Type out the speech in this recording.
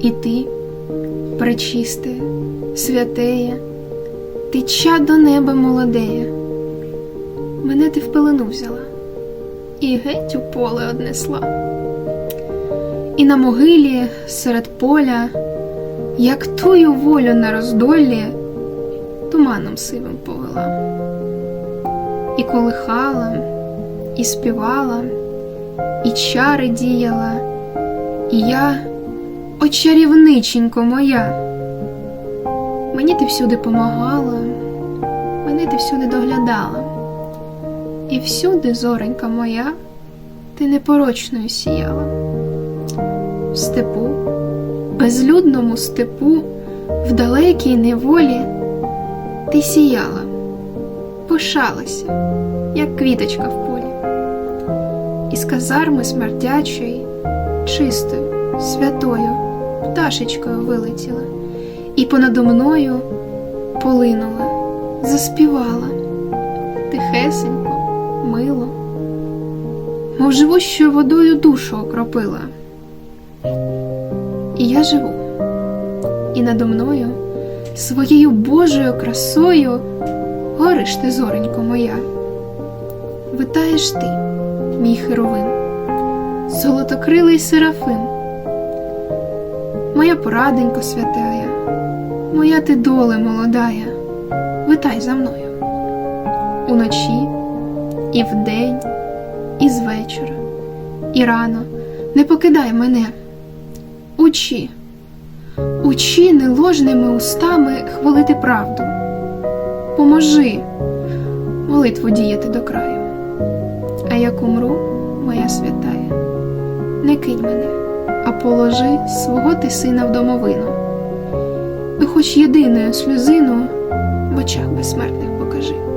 І ти, пречисте, святеє, ти чад до неба молодеє. Мене ти в пелену взяла і геть у поле однесла. І на могилі серед поля, як тую волю на роздолі, туманом сивим повела. І колихала, і співала, і чари діяла, і я, о чарівниченько моя. Мені ти всюди помагала, мене ти всюди доглядала, і всюди, зоренька моя, ти непорочною сіяла. В степу, безлюдному степу, в далекій неволі ти сіяла, пишалася, як квіточка в полі, із казарми смердячої, чистою, святою, пташечкою вилетіла, і понадо мною полинула, заспівала. Тихесенько, мило, мов живущою водою душу окропила. І я живу, і надо мною своєю Божою красою гориш ти, зоренько моя. Витаєш ти, мій херовим, золотокрилий серафим, моя пораденько святая, моя ти доле молодая, витай за мною уночі, і вдень, і звечора, і рано не покидай мене. Учи, учи неложними устами хвалити правду. Поможи молитву діяти до краю. А як умру, моя святая, не кинь мене, положи свого ти сина в домовину. І хоч єдиною сльозину в очах безсмертних покажи.